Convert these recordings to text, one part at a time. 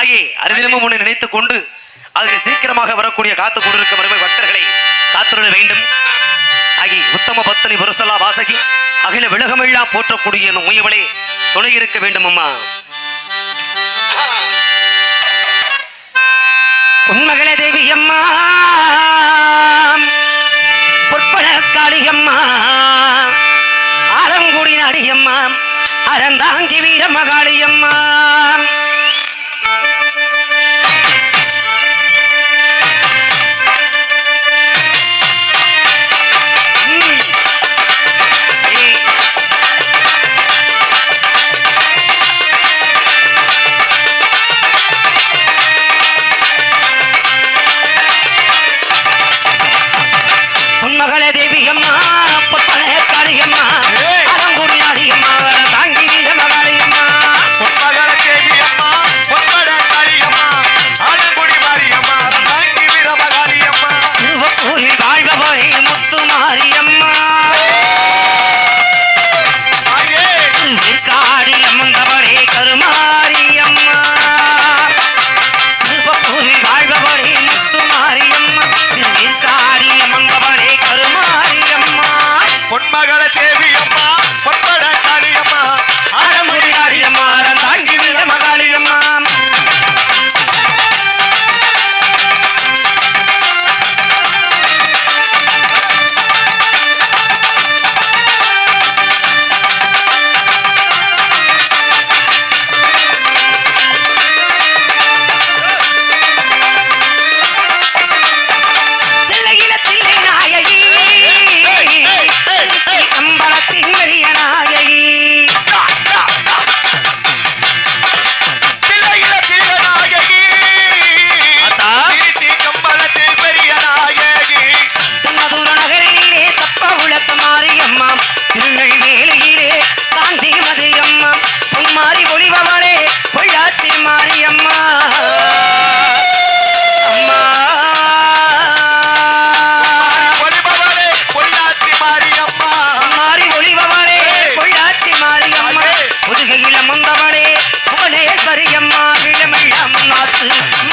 தாயே அரிதினமும் நினைத்துக் கொண்டு அதில் சீக்கிரமாக வரக்கூடிய காத்து கொண்டிருக்க பக்தர்களை காத்திருட வேண்டும். தாயி உத்தம பத்தனி புரசலா வாசகி அகில விலகமில்லா போற்றக்கூடிய முயவளே துணை இருக்க வேண்டும் அம்மா உண்மகளே தேவி அம்மா பொற்பன காளியம்மா ஆரங்குடி நாடியம்மா அறந்தாங்கி வீரமகாளியம்மா. Mm-hmm.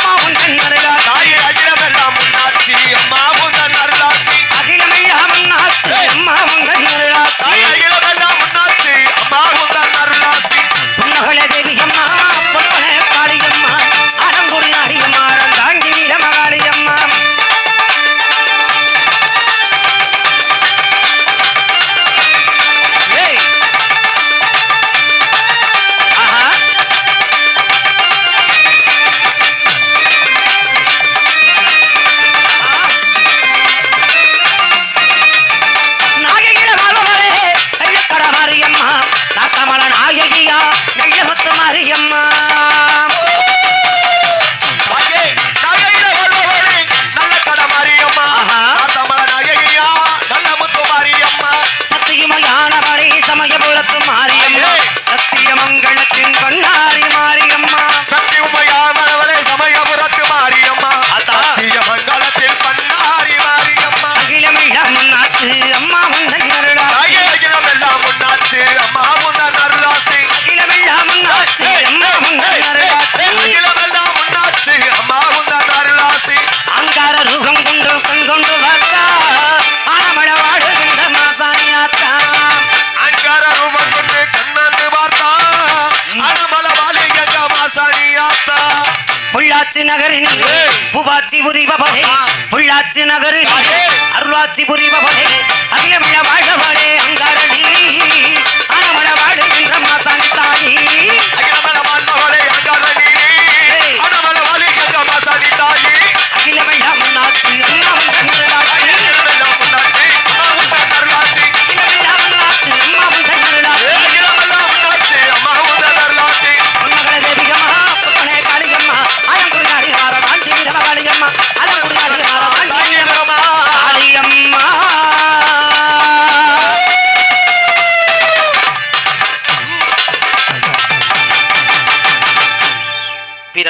பொள்ளாச்சி நகரினிலே புவாச்சி புரிபவனே. பொள்ளாச்சி நகரினிலே அருளாச்சி புரிபவனே. அகில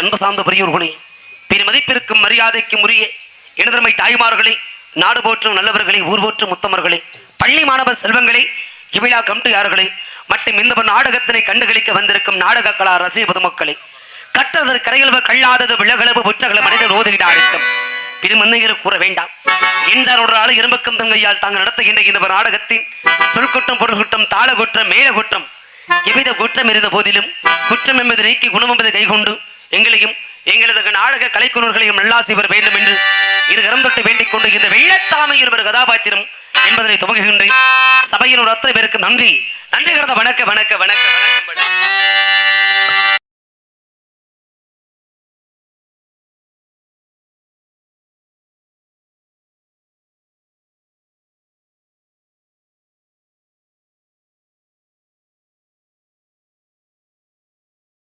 அன்பு சார்ந்த பெரியோர்களே பெருமதிப்பிற்கும் மரியாதைக்கும் உரிய இனதர்மை தாய்மார்களே நாடு போற்றும் நல்லவர்களே ஊர் போற்றும் உத்தமர்களே பள்ளி மாணவ செல்வங்களே இவிழா கம்டியார்களே மற்றும் இந்த நாடகத்தினை கண்டுகளிக்க வந்திருக்கும் நாடக கலா ரசிக பொதுமக்களே கற்றதற்கு கரையளவு கல்லாதது விலகளவு புற்றகளை மனிதர் ஓதுகிட அழுத்தம் பெருமந்தையர் கூற வேண்டாம். என்றார் ஒரு ஆள் தங்கையால் தாங்கள் நடத்துகின்ற இந்த நாடகத்தின் சொல்குற்றம் பொருள்குற்றம் தாள குற்றம் மேல குற்றம் எவ்வித குற்றம் இருந்த போதிலும் குற்றம் என்பது நீக்கி குணம் என்பதை கைகொண்டு எங்களையும் எங்களது நாடக கலைக்குழுவர்களையும் நல்லாசிவர் வேண்டும் என்று இரு கரம் தொட்டு வேண்டிக் கொண்டு இந்த வெள்ளச்சாமி இருவர் கதாபாத்திரம் என்பதனை துவங்குகின்றேன். சபையின் ஒரு அத்தனை பேருக்கு நன்றி. நன்றி கடந்த வணக்க வணக்க வணக்க வணக்கம்.